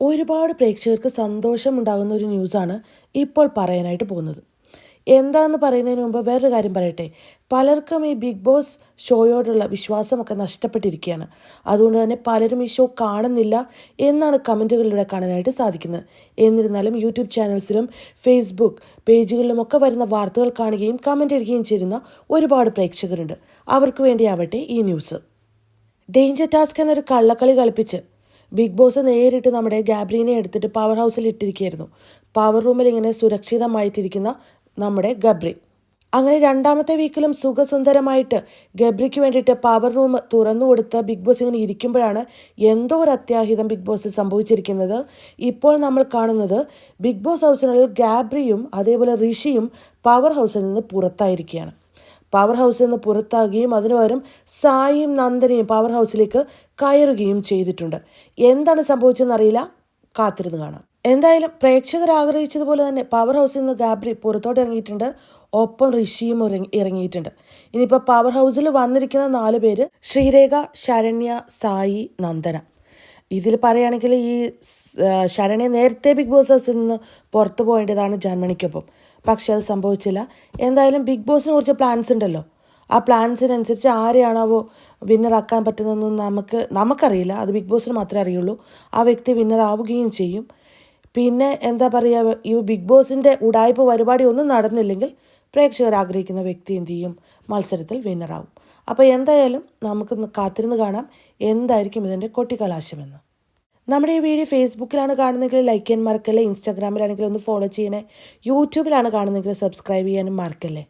ഒരുപാട് പ്രേക്ഷകർക്ക് സന്തോഷമുണ്ടാകുന്ന ഒരു ന്യൂസാണ് ഇപ്പോൾ പറയാനായിട്ട് പോകുന്നത്. എന്താണെന്ന് പറയുന്നതിന് മുമ്പ് വേറൊരു കാര്യം പറയട്ടെ. പലർക്കും ഈ ബിഗ് ബോസ് ഷോയോടുള്ള വിശ്വാസമൊക്കെ നഷ്ടപ്പെട്ടിരിക്കുകയാണ്. അതുകൊണ്ട് തന്നെ പലരും ഈ ഷോ കാണുന്നില്ല എന്നാണ് കമന്റുകളിലൂടെ കാണാനായിട്ട് സാധിക്കുന്നത്. എന്നിരുന്നാലും യൂട്യൂബ് ചാനൽസിലും ഫേസ്ബുക്ക് പേജുകളിലുമൊക്കെ വരുന്ന വാർത്തകൾ കാണുകയും കമന്റ് ഇടുകയും ചെയ്യുന്ന ഒരുപാട് പ്രേക്ഷകരുണ്ട്. അവർക്ക് വേണ്ടിയാവട്ടെ ഈ ന്യൂസ്. ഡേഞ്ചർ ടാസ്ക് എന്നൊരു കള്ളക്കളി കളിപ്പിച്ച് ബിഗ് ബോസ് നേരിട്ട് നമ്മുടെ ഗാബ്രീനെ എടുത്തിട്ട് പവർ ഹൗസിൽ ഇട്ടിരിക്കുകയായിരുന്നു. പവർ റൂമിൽ ഇങ്ങനെ സുരക്ഷിതമായിട്ടിരിക്കുന്ന നമ്മുടെ ഗബ്രി. അങ്ങനെ രണ്ടാമത്തെ വീക്കിലും സുഖസുന്ദരമായിട്ട് ഗബ്രിക്ക് വേണ്ടിയിട്ട് പവർ റൂം തുറന്നു കൊടുത്ത് ബിഗ് ബോസ് ഇങ്ങനെ ഇരിക്കുമ്പോഴാണ് എന്തോ ഒരു അത്യാഹിതം ബിഗ് ബോസിൽ സംഭവിച്ചിരിക്കുന്നത്. ഇപ്പോൾ നമ്മൾ കാണുന്നത് ബിഗ് ബോസ് ഹൗസിനുള്ളിൽ ഗാബ്രിയും അതേപോലെ ഋഷിയും പവർ ഹൗസിൽ നിന്ന് പുറത്തായിരിക്കുകയാണ്. പവർ ഹൗസിൽ നിന്ന് പുറത്താകുകയും അതിനു പകരം സായിയും നന്ദനയും പവർ ഹൗസിലേക്ക് കയറുകയും ചെയ്തിട്ടുണ്ട്. എന്താണ് സംഭവിച്ചതെന്നറിയില്ല കാത്തിരുന്ന് കാണാം. എന്തായാലും പ്രേക്ഷകർ ആഗ്രഹിച്ചതുപോലെ തന്നെ പവർ ഹൗസിൽ നിന്ന് ഗാബ്രി പുറത്തോട്ട് ഇറങ്ങിയിട്ടുണ്ട്. ഒപ്പം ഋഷിയും ഇറങ്ങി ഇറങ്ങിയിട്ടുണ്ട്. ഇനിയിപ്പോൾ പവർ ഹൗസിൽ വന്നിരിക്കുന്ന നാല് പേര് ശ്രീരേഖ ശരണ്യ സായി നന്ദന. ഇതിൽ പറയുകയാണെങ്കിൽ ഈ ശരണെ നേരത്തെ ബിഗ് ബോസ് ഹൗസിൽ നിന്ന് പുറത്തു പോകേണ്ടതാണ് ജാൻമണിക്കൊപ്പം പക്ഷേ അത് സംഭവിച്ചില്ല. എന്തായാലും ബിഗ് ബോസിന് കുറച്ച് പ്ലാൻസ് ഉണ്ടല്ലോ. ആ പ്ലാൻസിനനുസരിച്ച് ആരെയാണാവോ വിന്നറാക്കാൻ പറ്റുന്നതെന്നും നമുക്ക് നമുക്കറിയില്ല. അത് ബിഗ് ബോസിന് മാത്രമേ അറിയുള്ളൂ. ആ വ്യക്തി വിന്നറാവുകയും ചെയ്യും. പിന്നെ എന്താ പറയുക ഈ ബിഗ് ബോസിന്റെ ഉടായ്പ പരിപാടി ഒന്നും നടന്നില്ലെങ്കിൽ പ്രേക്ഷകർ ആഗ്രഹിക്കുന്ന വ്യക്തി എന്ത് ചെയ്യും? മത്സരത്തിൽ വിന്നറാവും. അപ്പോൾ എന്തായാലും നമുക്ക് കാത്തിരുന്ന് കാണാം. എന്തായിരിക്കും ഇതിന്റെ കൊട്ടിക്കലാശമെന്ന്. നമ്മുടെ ഈ വീഡിയോ ഫേസ്ബുക്കിലാണ് കാണുന്നതെങ്കിൽ ലൈക്ക് ചെയ്യാൻ മറക്കല്ലേ ഇൻസ്റ്റാഗ്രാമിലാണെങ്കിൽ ഒന്ന് ഫോളോ ചെയ്യണേ യൂട്യൂബിലാണ് കാണുന്നതെങ്കിൽ സബ്സ്ക്രൈബ് ചെയ്യാനും മറക്കല്ലേ.